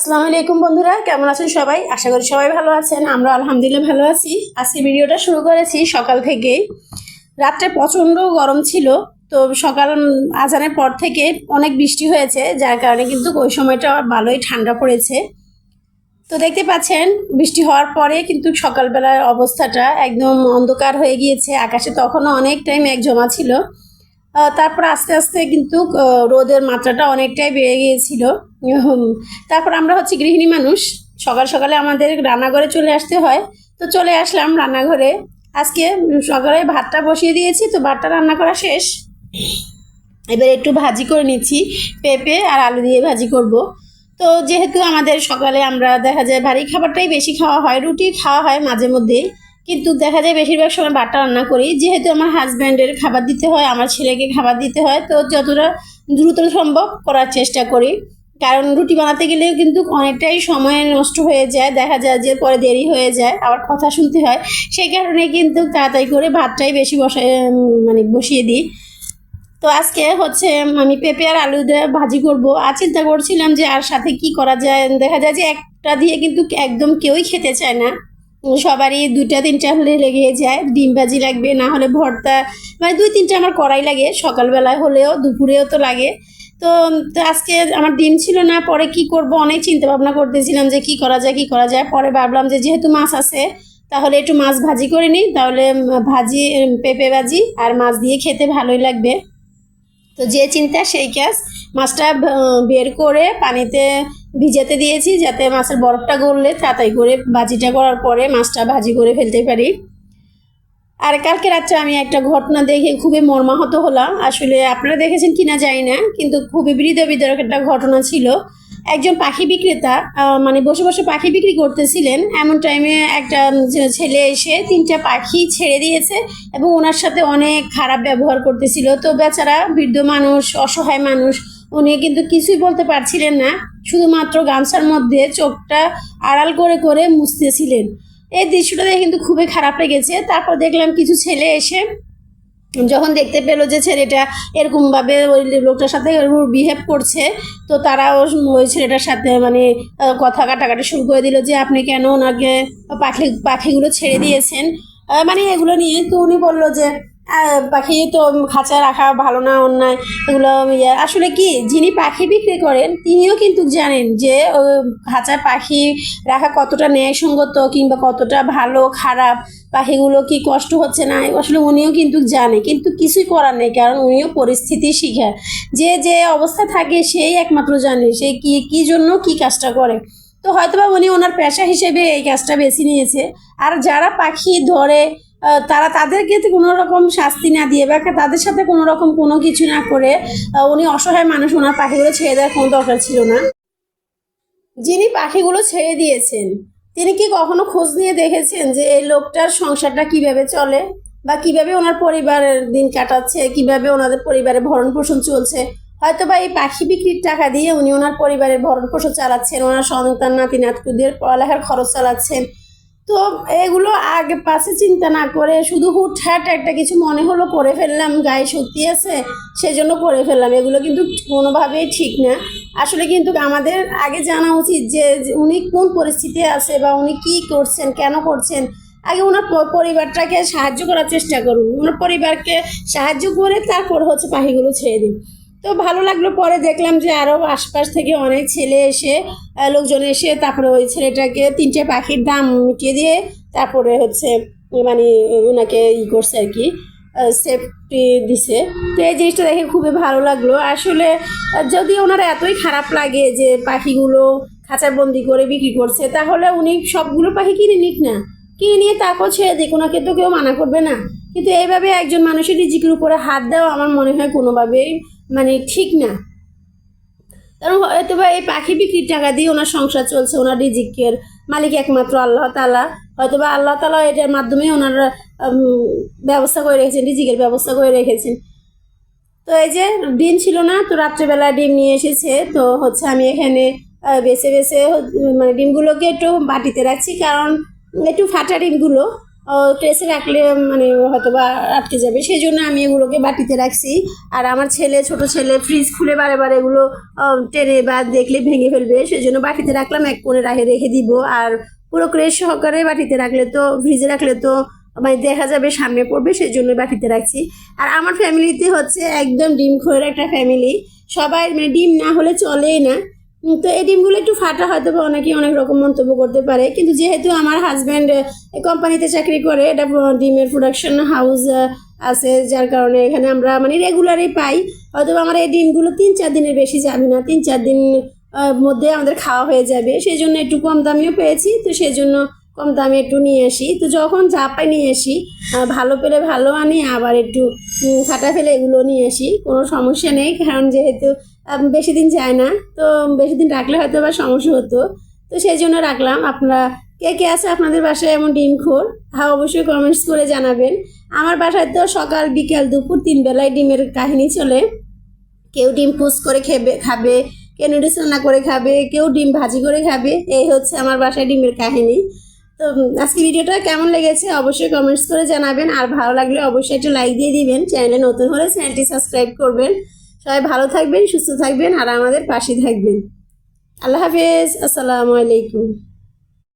আসসালামু আলাইকুম বন্ধুরা, কেমন আছেন সবাই? আশা করি সবাই ভালো আছেন আমরা আলহামদুলিল্লাহ ভালো আছি। আজকে ভিডিওটা শুরু করেছি সকাল থেকেই রাত্রে প্রচণ্ড গরম ছিল, তো সকাল আজানের পর থেকে অনেক বৃষ্টি হয়েছে, যার কারণে কিন্তু ওই সময়টা ভালোই ঠান্ডা পড়েছে। তো দেখতে পাচ্ছেন, বৃষ্টি হওয়ার পরে কিন্তু সকালবেলার অবস্থাটা একদম অন্ধকার হয়ে গিয়েছে, আকাশে তখনও অনেক টাইম এক জমা ছিল। তারপর আস্তে আস্তে কিন্তু রোদের মাত্রাটা অনেকটাই বেড়ে গিয়েছিল। তারপর আমরা হচ্ছে গৃহিণী মানুষ। সকাল সকালে আমাদের রান্নাঘরে চলে আসতে হয়। তো চলে আসলাম রান্নাঘরে। আজকে সকালে ভাতটা বসিয়ে দিয়েছি, তো ভাতটা রান্না করা শেষ। এবার একটু ভাজি করে নিচ্ছি, পেঁপে আর আলু দিয়ে ভাজি করব। তো যেহেতু আমাদের সকালে আমরা দেখা যায় ভারী খাবারটাই বেশি খাওয়া হয়, রুটি খাওয়া হয় মাঝে মধ্যে, কিন্তু দেখা যায় বেশিরভাগ সময় ভাতটা রান্না করি। যেহেতু আমার হাজব্যান্ডের খাবার দিতে হয়, আমার ছেলেকে খাবার দিতে হয়, তো যতটা দ্রুত সম্ভব করার চেষ্টা করি। কারণ রুটি বানাতে গেলেও কিন্তু অনেকটাই সময় নষ্ট হয়ে যায়, দেখা যায় যে পরে দেরি হয়ে যায়, আবার কথা শুনতে হয়। সেই কারণে কিন্তু তাড়াতাড়ি করে ভাতটাই বেশি বসাই মানে বসিয়ে দিই। তো আজকে হচ্ছে আমি পেঁপে আর আলু দিয়ে ভাজি করব। আর চিন্তা করছিলাম যে আর সাথে কি করা যায়। দেখা যায় যে একটা দিয়ে কিন্তু একদম কেউই খেতে চায় না। সবারই দুইটা, তিনটা হলে লেগে যায়। ডিম ভাজি লাগবে, না হলে ভর্তা মানে দুই, তিনটা আমার করাই লাগে। সকালবেলায় হলেও, দুপুরেও তো লাগে। তো তো আজকে আমার ডিম ছিল না, পরে কি করব? অনেক চিন্তা ভাবনা করতেছিলাম যে কি করা যায়, কি করা যায়। পরে ভাবলাম যে যেহেতু মাছ আছে, তাহলে একটু মাছ ভাজি করে নিই। তাহলে ভাজি পেঁপে ভাজি আর মাছ দিয়ে খেতে ভালোই লাগবে। তো যে চিন্তা, সেই কাজ। মাছটা বের করে পানিতে ভিজাতে দিয়েছি, যাতে মাছের বরফটা গললে তাড়াতাড়ি করে ভাজিটা করার পরে মাছটা ভাজি করে ফেলতে পারি। আর কালকে রাত্রে আমি একটা ঘটনা দেখে খুবই মর্মাহত হলাম। আসলে আপনারা দেখেছেন কিনা জানি না, কিন্তু খুবই হৃদয় বিদারক একটা ঘটনা ছিল। একজন পাখি বিক্রেতা মানে বসে বসে পাখি বিক্রি করতেছিলেন। এমন টাইমে একটা ছেলে এসে তিনটা পাখি ছেড়ে দিয়েছে এবং ওনার সাথে অনেক খারাপ ব্যবহার করতেছিল। তো বেচারা বৃদ্ধ মানুষ, অসহায় মানুষ, উনি কিন্তু কিছুই বলতে পারছিলেন না। শুধুমাত্র গামছার মধ্যে চোখটা আড়াল করে করে মুছতেছিলেন। এই দৃশ্যটা দেখে কিন্তু খুবই খারাপ লেগেছে। তারপর দেখলাম কিছু ছেলে এসে যখন দেখতে পেল যে ছেলেটা এরকমভাবে ওই লোকটার সাথে বিহেভ করছে, তো তারাও ওই ছেলেটার সাথে মানে কথা কাটাকাটি শুরু করে দিল যে আপনি কেন ওনাকে পাখি, পাখিগুলো ছেড়ে দিয়েছেন? মানে এগুলো নিয়ে তো উনি বলল যে পাখি তো খাঁচায় রাখা ভালো না, অন্যায়, এগুলো ইয়ে আসলে কি, যিনি পাখি বিক্রি করেন, তিনিও কিন্তু জানেন যে খাঁচায় পাখি রাখা কতটা ন্যায়সঙ্গত কিংবা কতটা ভালো, খারাপ, পাখিগুলো কি কষ্ট হচ্ছে না, আসলে উনিও কিন্তু জানে, কিন্তু কিছুই করার নেই, কারণ উনিও পরিস্থিতি শিখায় যে যে অবস্থা থাকে, সেই একমাত্র জানে, সে কি কি জন্য কি কাজটা করে। তো হয়তোবা উনি ওনার পেশা হিসেবে এই কাজটা বেছে নিয়েছে। আর যারা পাখি ধরে তারা তাদেরকে কোনো রকম শাস্তি না দিয়ে বা তাদের সাথে কোনো রকম কোনো কিছু না করে উনি অসহায় মানুষ, ওনার পাখিগুলো ছেড়ে দেওয়ার কোনো দরকার ছিল না। যিনি পাখিগুলো ছেড়ে দিয়েছেন, তিনি কি কখনো খোঁজ নিয়ে দেখেছেন যে এই লোকটার সংসারটা কীভাবে চলে বা কীভাবে ওনার পরিবারের দিন কাটাচ্ছে, কীভাবে ওনাদের পরিবারের ভরণ পোষণ চলছে? হয়তো বা এই পাখি বিক্রির টাকা দিয়ে উনি ওনার পরিবারের ভরণ পোষণ চালাচ্ছেন, ওনার সন্তান নাতি নাতকুদের পড়ালেখার খরচ চালাচ্ছেন তো এগুলো আগে পাশে চিন্তা না করে শুধু হুটহাট একটা কিছু মনে হলো করে ফেললাম, গায়ে সত্যি আছে, সেজন্য করে ফেললাম। এগুলো কিন্তু কোনোভাবেই ঠিক না। আসলে কিন্তু আমাদের আগে জানা উচিত যে উনি কোন পরিস্থিতি আছে বা উনি কি করছেন, কেন করছেন। আগে ওনার পরিবারটাকে সাহায্য করার চেষ্টা করুন। ওনার পরিবারকে সাহায্য করে তারপর হচ্ছে পাখিগুলো ছেড়ে দিন। তো ভালো লাগল। পরে দেখলাম যে আরও আশপাশ থেকে অনেক ছেলে এসে লোকজন এসে তারপরে ওই ছেলেটাকে তিনটে পাখির দাম মিটিয়ে দিয়ে তারপরে হচ্ছে মানে ওনাকে ই করছে আর কি সেফটি দিছে। তো এই জিনিসটা দেখে খুবই ভালো লাগল। আসলে যদি ওনারা এতই খারাপ লাগে যে পাখিগুলো খাঁচায় বন্দি করে বিক্রি করছে, তাহলে উনি সবগুলো পাখি কিনে নিক না। কিনে নিয়ে তারপর ছেড়ে দিক, ওনাকে তো কেউ মানা করবে না। কিন্তু এইভাবে একজন মানুষের রিজিকের উপরে হাত দেওয়া আমার মনে হয় কোনোভাবেই মানে ঠিক না। কারণ হয়তো বা এই পাখি বিক্রির টাকা দিয়ে ওনার সংসার চলছে, ওনার রিজিকের মালিক একমাত্র আল্লাহ তালা হয়তো বা আল্লাহ তালা এটার মাধ্যমে ওনার ব্যবস্থা করে রেখেছেন, রিজিকের ব্যবস্থা করে রেখেছেন। তো এই যে ডিম ছিল না, তো রাত্রেবেলা ডিম নিয়ে এসেছে। তো হচ্ছে আমি এখানে বেছে বেছে মানে ডিমগুলোকে একটু বাটিতে রাখছি, কারণ একটু ফাটা ডিমগুলো। ট্রেসে রাখলে মানে হয়তো বা আটকে যাবে। সেই জন্য আমি এগুলোকে বাটিতে রাখছি। আর আমার ছেলে, ছোট ছেলে ফ্রিজ খুলে বারে বারে এগুলো টেনে বা দেখলে ভেঙে ফেলবে। সেই জন্য বাটিতে রাখলাম, এক কোণে রাখে রেখে দিব। আর পুরো ক্রেশ সহকারে বাটিতে রাখলে তো ফ্রিজে রাখলে তো মানে দেখা যাবে সামনে পড়বে, সেই জন্য বাটিতে রাখছি। আর আমার ফ্যামিলিতে হচ্ছে একদম ডিম খোয়ের একটা ফ্যামিলি সবাই মানে ডিম না হলে চলেই না। তো এই ডিমগুলো একটু ফাটা হয়তো বা অনেকেই অনেক রকম মন্তব্য করতে পারে। কিন্তু যেহেতু আমার হাজব্যান্ড কোম্পানিতে চাকরি করে, এটা ডিমের প্রোডাকশন হাউস আছে, যার কারণে এখানে আমরা মানে রেগুলারই পাই। হয়তো আমার এই ডিমগুলো তিন চার দিনের বেশি যাবে না, তিন চার দিন মধ্যে আমাদের খাওয়া হয়ে যাবে। সেই জন্য একটু কম দামিও পেয়েছি, তো সেই জন্য কম দামে একটু নিয়ে আসি। তো যখন যা পাই নিয়ে আসি ভালো পেলে ভালো আনি, আবার একটু ফাটা ফেলে এগুলো নিয়ে আসি, কোনো সমস্যা নেই, কারণ যেহেতু বেশি দিন যায় না, তো বেশি দিন রাখলে হয়তো বা সমস্যা হতো। তো সেই জন্য রাখলাম। আপনারা, কে কে আছে আপনাদের বাসায় এমন ডিম খোর হ্যাঁ অবশ্যই কমেন্টস করে জানাবেন। আমার বাসায় তো সকাল, বিকাল, দুপুর তিন বেলায় ডিমের কাহিনী চলে। কেউ ডিম পুষ করে খেবে, খাবে, কেউ নুডলস রান্না করে খাবে, কেউ ডিম ভাজি করে খাবে, এই হচ্ছে আমার বাসায় ডিমের কাহিনী। তো আজকে ভিডিওটা কেমন লেগেছে অবশ্যই কমেন্টস করে জানাবেন। আর ভালো লাগলে অবশ্যই একটা লাইক দিয়ে দিবেন। চ্যানেলে নতুন হলে চ্যানেলটি সাবস্ক্রাইব করবেন। সবাই ভালো থাকবেন, সুস্থ থাকবেন, আর আমাদের পাশে থাকবেন। আল্লাহ হাফেজ। আসসালামু আলাইকুম।